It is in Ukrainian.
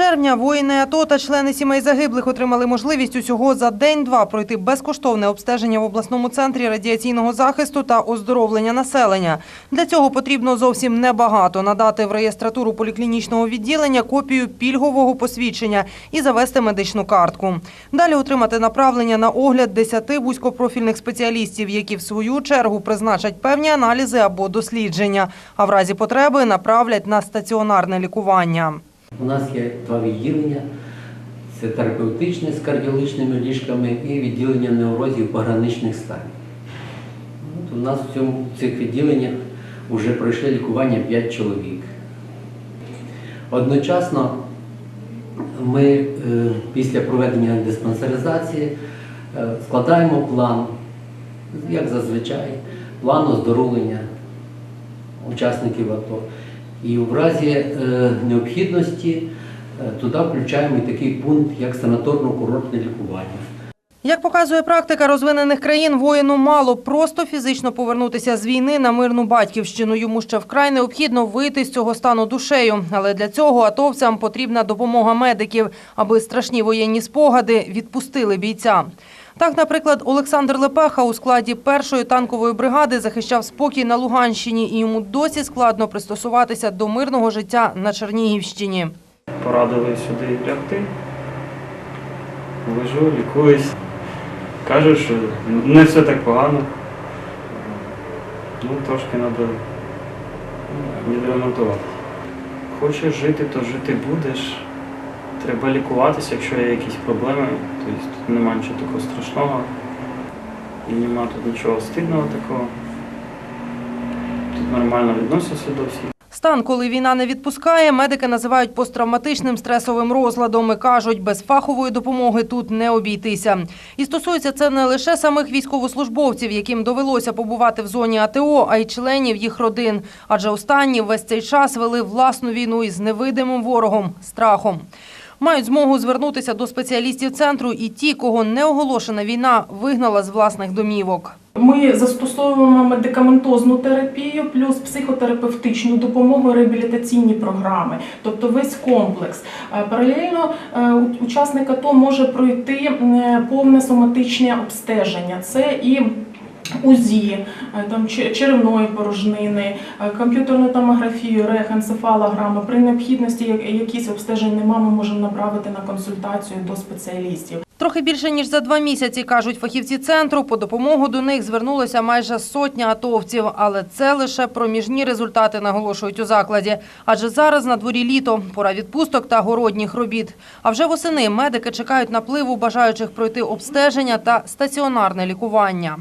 червня воїни АТО та члени сімей загиблих отримали можливість усього за день-два пройти безкоштовне обстеження в обласному центрі радіаційного захисту та оздоровлення населення. Для цього потрібно зовсім небагато – надати в реєстратуру поліклінічного відділення копію пільгового посвідчення і завести медичну картку. Далі отримати направлення на огляд 10 вузькопрофільних спеціалістів, які в свою чергу призначать певні аналізи або дослідження, а в разі потреби направлять на стаціонарне лікування. У нас є два відділення: це терапевтичне з кардіологічними ліжками і відділення неврозів пограничних станів. От у нас в цьому в цих відділеннях вже пройшли лікування 5 чоловік. Одночасно ми е, після проведення диспансеризації е, складаємо план, як зазвичай, план оздоровлення учасників АТО. І в разі е, необхідності е, туди включаємо і такий пункт, як санаторно-курортне лікування. Як показує практика розвинених країн, воїну мало просто фізично повернутися з війни на мирну батьківщину. Йому ще вкрай необхідно вийти з цього стану душею. Але для цього атовцям потрібна допомога медиків, аби страшні воєнні спогади відпустили бійця. Так, наприклад, Олександр Лепеха у складі першої танкової бригади захищав спокій на Луганщині, і йому досі складно пристосуватися до мирного життя на Чернігівщині. Порадили сюди лягти. Лежу, лікуюсь. Кажуть, що не все так погано. Ну, трошки треба відремонтувати. Хочеш жити, то жити будеш. Треба лікуватися, якщо є якісь проблеми. Тобто тут немає нічого такого страшного. І немає тут нічого стидного такого. Тут нормально відносяться до всіх. Стан, коли війна не відпускає, медики називають посттравматичним стресовим розладом і кажуть, без фахової допомоги тут не обійтися. І стосується це не лише самих військовослужбовців, яким довелося побувати в зоні АТО, а й членів їх родин. Адже останні весь цей час вели власну війну із невидимим ворогом – страхом. Мають змогу звернутися до спеціалістів центру і ті, кого неоголошена війна вигнала з власних домівок. Ми застосовуємо медикаментозну терапію, плюс психотерапевтичну допомогу, реабілітаційні програми, тобто весь комплекс. Е, Паралельно е, учасник АТО може пройти е, повне соматичне обстеження. Це і УЗІ, е, там черевної порожнини, е, комп'ютерну томографію, рехенцефалограми. При необхідності якісь обстежень нема, ми можемо направити на консультацію до спеціалістів. Трохи більше ніж за два місяці, кажуть фахівці центру, по допомогу до них звернулося майже сотня атовців. Але це лише проміжні результати, наголошують у закладі. Адже зараз на дворі літо, пора відпусток та городніх робіт. А вже восени медики чекають напливу бажаючих пройти обстеження та стаціонарне лікування.